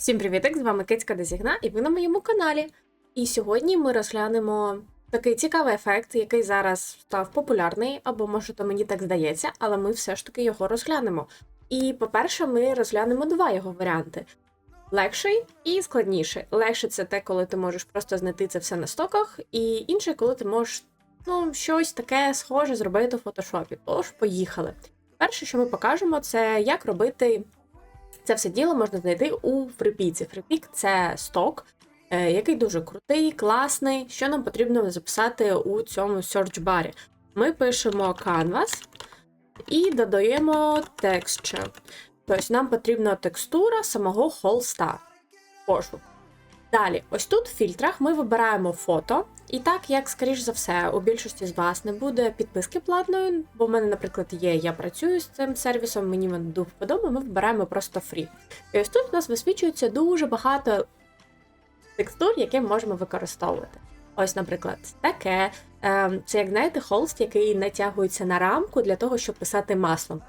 Всім привіт! З вами Кицька Дезігна, і ви на моєму каналі. І сьогодні ми розглянемо такий цікавий ефект, який зараз став популярний, або може то мені так здається, але ми все ж таки його розглянемо. І, по-перше, ми розглянемо два його варіанти: легший і складніший. Легший це те, коли ти можеш просто знайти це все на стоках, і інший, коли ти можеш ну, щось таке схоже зробити в фотошопі. Тож, поїхали. Перше, що ми покажемо, це як робити це все діло можна знайти у фрипіці. Фрипік це сток, е, який дуже крутий, класний. Що нам потрібно записати у цьому search барі? Ми пишемо Canvas і додаємо texture. Тобто нам потрібна текстура самого холста. Пошук. Далі, ось тут в фільтрах ми вибираємо фото. І так, як, скоріш за все, у більшості з вас не буде підписки платної, бо в мене, наприклад, є, я працюю з цим сервісом, мені він дуже вподобає, ми вибираємо просто фрі. І ось тут у нас висвічується дуже багато текстур, які ми можемо використовувати. Ось, наприклад, таке. Ем, Це, як знаєте, холст, який натягується на рамку для того, щоб писати маслом.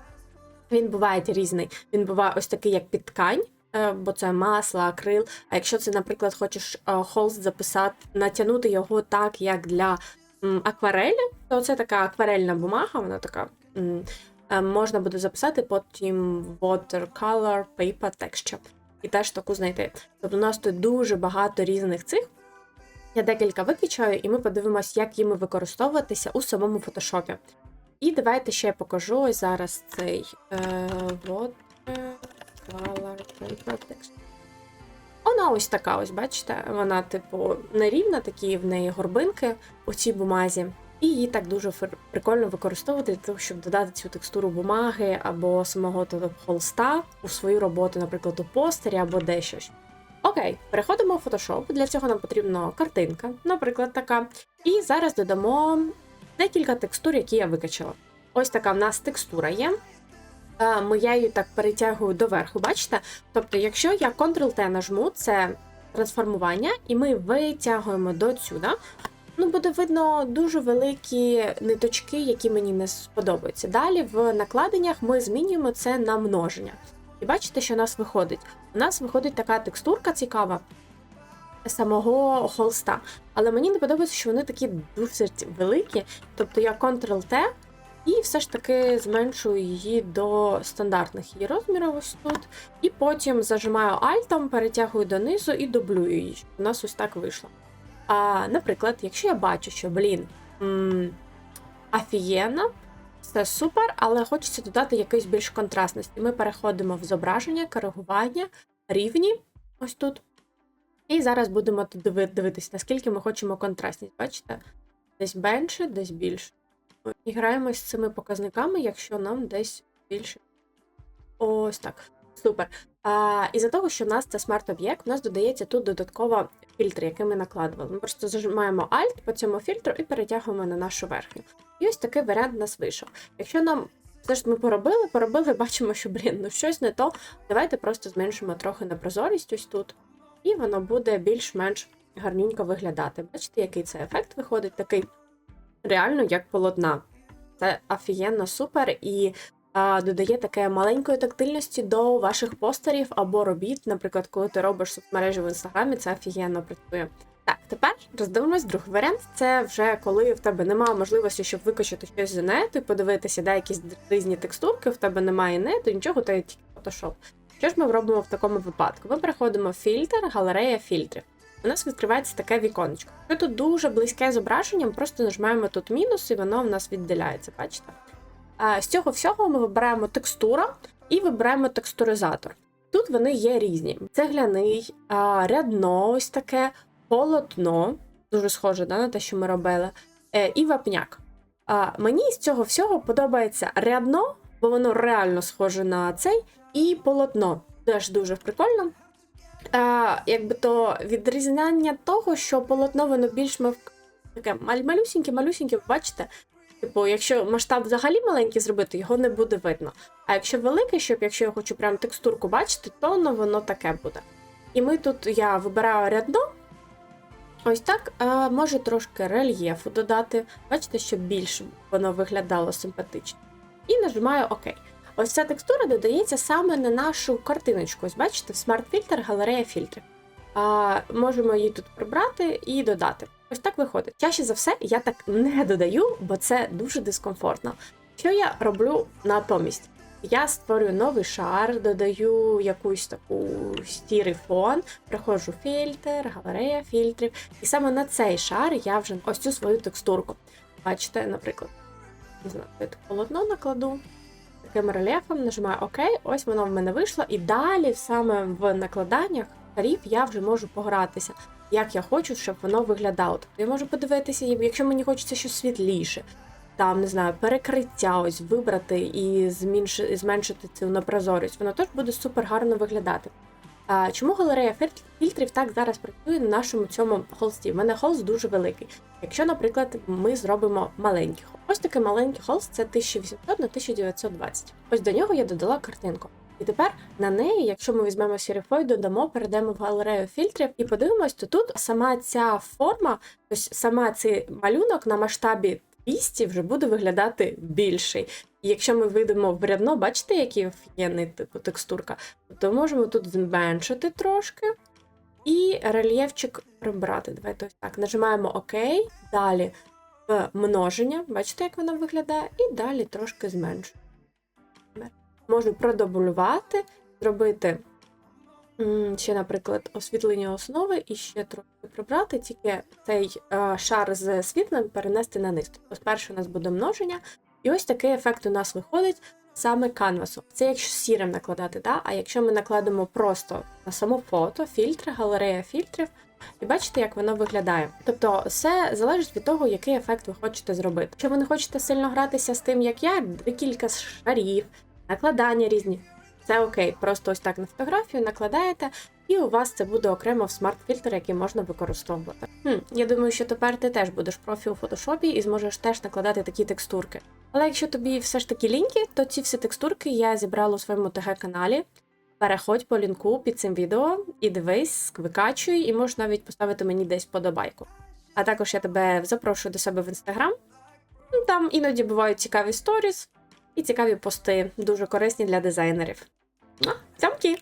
Він буває різний. Він буває ось такий, як під ткань, бо це масло, акрил. А якщо це, наприклад, хочеш е, холст записати, натягнути його так, як для акварелі, то це така акварельна бумага, вона така. е, Можна буде записати потім watercolor paper texture. І теж таку знайти. Тобто у нас тут дуже багато різних цих. Я декілька викачаю, і ми подивимось, як їми використовуватися у самому фотошопі. І давайте ще я покажу ось зараз цей е, watercolor paper texture. Вона ось така, ось, бачите, вона, типу, нерівна, такі в неї горбинки у цій бумазі. І її так дуже прикольно використовувати для того, щоб додати цю текстуру бумаги або самого холста у свою роботу, наприклад, у постері або де щось. Окей, переходимо в Photoshop. Для цього нам потрібна картинка, наприклад, така. І зараз додамо декілька текстур, які я викачала. Ось така в нас текстура є. Я її так перетягую доверху, бачите? Тобто, якщо я Ctrl-T нажму, це трансформування, і ми витягуємо до сюди, ну буде видно дуже великі ниточки, які мені не сподобаються. Далі в накладеннях ми змінюємо це на множення. І бачите, що у нас виходить? У нас виходить така текстурка цікава самого холста. Але мені не подобається, що вони такі дуже великі. Тобто я Ctrl-T і все ж таки зменшую її до стандартних її розмірів ось тут. І потім зажимаю Alt, перетягую донизу і дублюю її. щоб У нас ось так вийшло. А, наприклад, якщо я бачу, що, блін, офігенно, все супер, але хочеться додати якийсь більш контрастності. Ми переходимо в зображення, коригування, рівні, ось тут. І зараз будемо тут диви- наскільки ми хочемо контрастність. Бачите? Десь менше, десь більше. І граємо з цими показниками, якщо нам десь більше. Ось так. Супер. А, із-за того, що в нас це смарт-об'єкт, у нас додається тут додатково фільтр, який ми накладували. Ми просто зажимаємо Alt по цьому фільтру і перетягуємо на нашу верхню. І ось такий варіант нас вийшов. Якщо нам все ж ми поробили, поробили, бачимо, що, блін, ну щось не то. Давайте просто зменшимо трохи на прозорість ось тут, і воно буде більш-менш гарненько виглядати. Бачите, який це ефект виходить, такий реально як полотна. Це офігенно супер і а, додає таке маленької тактильності до ваших постерів або робіт. Наприклад, коли ти робиш соцмережі в інстаграмі, це офігенно працює. Так, тепер роздивимось другий варіант. Це вже коли в тебе немає можливості, щоб викачати щось з нету і подивитися, де якісь різні текстурки, в тебе немає нету, нічого, то є тільки Photoshop. Що ж ми робимо в такому випадку? Ми переходимо в фільтр, галерея фільтрів. У нас відкривається таке віконечко. Якщо тут дуже близьке зображення, ми просто нажимаємо тут мінус, і воно в нас відділяється, бачите? З цього всього ми вибираємо текстура і вибираємо текстуризатор. Тут вони є різні: цегляний, рядно, ось таке, полотно, дуже схоже да, на те, що ми робили, е, і вапняк. Мені з цього всього подобається рядно, бо воно реально схоже на цей, і полотно. Теж дуже прикольно. Якби то відрізняння того, що полотно воно більш мав... таке малюсіньке, малюсіньке, бачите? Типу, якщо масштаб взагалі маленький зробити, його не буде видно. А якщо великий, щоб якщо я хочу прям текстурку бачити, то воно, воно таке буде. І ми тут я вибираю рядно. Ось так, а, може трошки рельєфу додати. Бачите, щоб більше воно виглядало симпатично. І нажимаю ОК. Ось ця текстура додається саме на нашу картиночку. Ось бачите, смарт-фільтр, галерея фільтрів. А, можемо її тут прибрати і додати. Ось так виходить. Чаще за все я так не додаю, бо це дуже дискомфортно. Що я роблю натомість? Я створюю новий шар, додаю якусь таку стірий фон, приходжу фільтр, галерея фільтрів, і саме на цей шар я вже ось цю свою текстурку. Бачите, наприклад, не знаю, полотно накладу таким рельєфом, нажимаю ОК, ось воно в мене вийшло, і далі саме в накладаннях шарів я вже можу погратися, як я хочу, щоб воно виглядало. Тобто я можу подивитися, якщо мені хочеться щось світліше, там не знаю, перекриття ось вибрати і зменшити, цю непрозорість, воно теж буде супер гарно виглядати. Чому галерея фільтрів так зараз працює на нашому цьому холсті? У мене холст дуже великий. Якщо, наприклад, ми зробимо маленький холст. Ось такий маленький холст це 1800 на 1920. Ось до нього я додала картинку. І тепер на неї, якщо ми візьмемо сірифой, додамо, перейдемо в галерею фільтрів і подивимось, то тут сама ця форма, ось сама цей малюнок на масштабі 200 вже буде виглядати більший. І якщо ми вийдемо в рядно, бачите, який офігенний типу текстурка, то можемо тут зменшити трошки і рельєфчик прибрати. Давайте ось так. Нажимаємо ОК, далі в множення, бачите, як воно виглядає, і далі трошки зменшуємо. Можу продублювати, зробити ще, наприклад, освітлення основи і ще трохи прибрати, тільки цей е, шар з світлом перенести на низ. Тобто спершу у нас буде множення, і ось такий ефект у нас виходить саме канвасу. Це якщо сірим накладати, да? а якщо ми накладемо просто на само фото, фільтри, галерея фільтрів, і бачите, як воно виглядає. Тобто, все залежить від того, який ефект ви хочете зробити. Якщо ви не хочете сильно гратися з тим, як я, декілька шарів, накладання різні. Це окей, просто ось так на фотографію накладаєте, і у вас це буде окремо в смарт-фільтр, який можна використовувати. Хм, я думаю, що тепер ти теж будеш профі у фотошопі і зможеш теж накладати такі текстурки. Але якщо тобі все ж таки ліньки, то ці всі текстурки я зібрала у своєму ТГ-каналі. Переходь по лінку під цим відео і дивись, викачуй, і можеш навіть поставити мені десь подобайку. А також я тебе запрошую до себе в інстаграм. Там іноді бувають цікаві сторіс і цікаві пости, дуже корисні для дизайнерів. Ну, цямки!